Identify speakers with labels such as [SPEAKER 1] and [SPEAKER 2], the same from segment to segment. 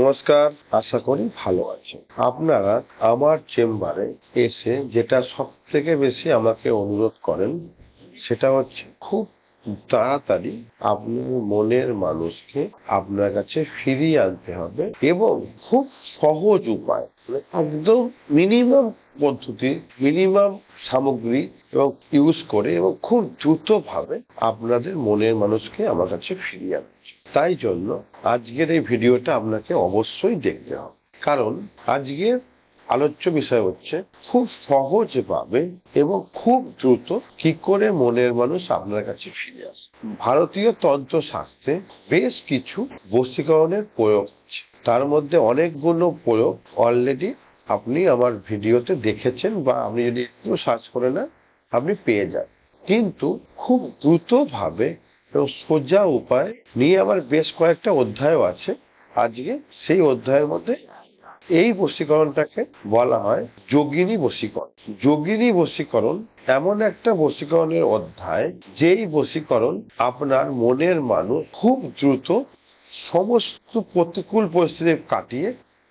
[SPEAKER 1] নমস্কার, আশা করি ভালো আছেন। আপনারা আমার চেম্বারে এসে যেটা সব থেকে বেশি আমাকে অনুরোধ করেন, সেটা হচ্ছে খুব তাড়াতাড়ি আপনার মনের মানুষকে আপনার কাছে ফিরিয়ে আনতে হবে এবং খুব সহজ উপায় মানে একদম মিনিমাম পদ্ধতি মিনিমাম সামগ্রী এবং ইউজ করে এবং খুব দ্রুতভাবে আপনাদের মনের মানুষকে আমার কাছে ফিরিয়ে আনতে তাই জন্য আজকের এই ভিডিওটা আপনাকে অবশ্যই দেখতে হবে। কারণ আজকের আলোচ্য বিষয় হচ্ছে খুব সহজভাবে এবং খুব দ্রুত কি করে মনের মানুষ আপনার কাছে ফিরে আসে। ভারতীয় তন্ত্র শাস্ত্রে বেশ কিছু বশীকরণের প্রয়োগ আছে। তার মধ্যে অনেকগুলো প্রয়োগ অলরেডি আপনি আমার ভিডিওতে দেখেছেন বা আপনি যদি একটু সার্চ করে নেন, আপনি পেয়ে যান কিন্তু খুব দ্রুতভাবে এবং সোজা উপায় নিয়ে আমার বেশ কয়েকটা অধ্যায়ও আছে। আজকে সেই অধ্যায়ের মধ্যে এই বশীকরণটাকে বলা হয় যোগিনী বশীকরণ। যোগিনী বশীকরণ এমন একটা বশীকরণের অধ্যায়, যেই বশীকরণ আপনার মনের মানুষ খুব দ্রুত সমস্ত প্রতিকূল পরিস্থিতি কাটিয়ে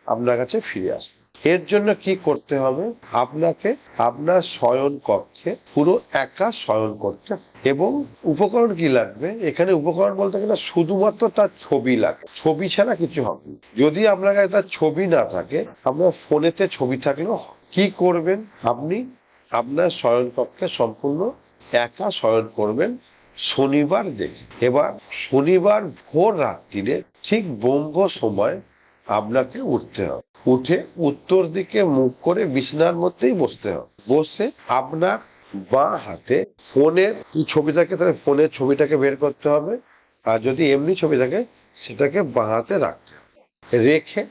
[SPEAKER 1] আপনার কাছে ফিরে আসে। এর জন্য কি করতে হবে? আপনাকে আপনার শয়ন কক্ষে পুরো একা শয়ন করতে এবং উপকরণ কি লাগবে? এখানে উপকরণ বলতে গেলে শুধুমাত্র তার ছবি লাগে। ছবি ছাড়া কিছু হবে। যদি আপনার কাছে তার ছবি না থাকে, আপনার ফোনেতে ছবি থাকলেও। কি করবেন আপনি? আপনার শয়ন কক্ষে সম্পূর্ণ একা শয়ন করবেন শনিবার দেখে। এবার শনিবার ভোর রাত্রিরে ঠিক বঙ্গ সময় আপনাকে উঠতে হবে। উঠে উত্তর দিকে মুখ করে বিছানার মধ্যেই বসতে হবে বসে আপনার বাঁ হাতে ফোনের ছবি থাকে, তাহলে ফোনের ছবিটাকে বের করতে হবে। আর যদি এমনি ছবি থাকে, সেটাকে বাঁ হাতে রাখতে রেখে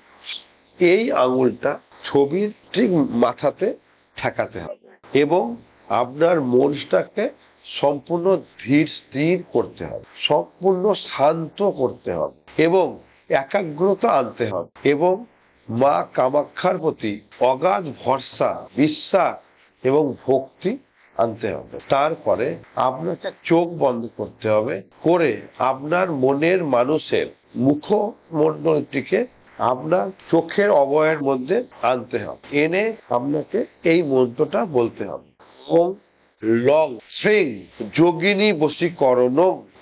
[SPEAKER 1] এই আঙুলটা ছবির ঠিক মাথাতে ঠেকাতে হবে। এবং আপনার মনটাকে সম্পূর্ণ ধীর স্থির করতে হবে। সম্পূর্ণ শান্ত করতে হবে। এবং একাগ্রতা আনতে হবে। এবং মা কামাক্ষার প্রতি অগাধ ভরসা, বিশ্বাস এবং ভক্তি আনতে হবে। তারপরে আপনাকে চোখ বন্ধ করতে হবে করে আপনার মনের মানুষের মুখমণ্ডলটিকে আপনার চোখের অবয়ের মধ্যে আনতে হবে। এনে আপনাকে এই মন্ত্রটা বলতে হবে। ওম লং শ্রিং যোগিনী বশীকরণ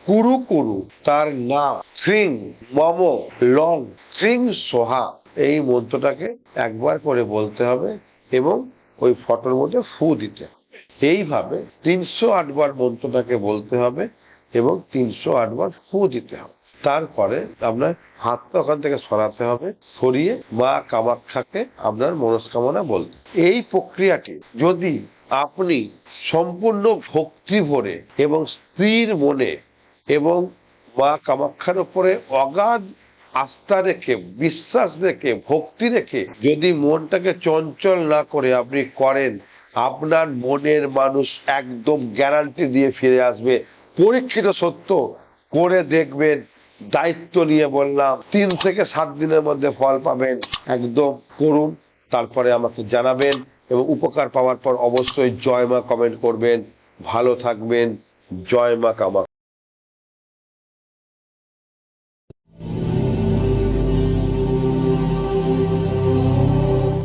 [SPEAKER 1] কুরু কুরু তার নাম শ্রিং মম লং শ্রিং সোহা। এই মন্ত্রটাকে একবার করে বলতে হবে এবং ওই ফটোর মধ্যে ফু দিতে হবে। এইভাবে তিনশো আটবার মন্ত্রটাকে বলতে হবে এবং তিনশো আটবার ফু দিতে হবে। তারপরে আপনার হাতটা ওখান থেকে সরাতে হবে, সরিয়ে মা কামাক্ষাকে আপনার মনস্কামনা বলতে এই প্রক্রিয়াটি যদি আপনি সম্পূর্ণ ভক্তি ভরে এবং স্থির মনে এবং মা কামাক্ষার উপরে অগাধ আস্থা রেখে, বিশ্বাস রেখে, ভক্তি রেখে যদি মনটাকে চঞ্চল না করে আপনি করেন, আপনার মনের মানুষ একদম গ্যারান্টি দিয়ে ফিরে আসবে। পরীক্ষিত সত্য, করে দেখবেন, দায়িত্ব নিয়ে বললাম, তিন থেকে সাত দিনের মধ্যে ফল পাবেন। একদম করুন, তারপরে আমাকে জানাবেন এবং উপকার পাওয়ার পর অবশ্যই জয় মা কমেন্ট করবেন। ভালো থাকবেন, জয় মা কামা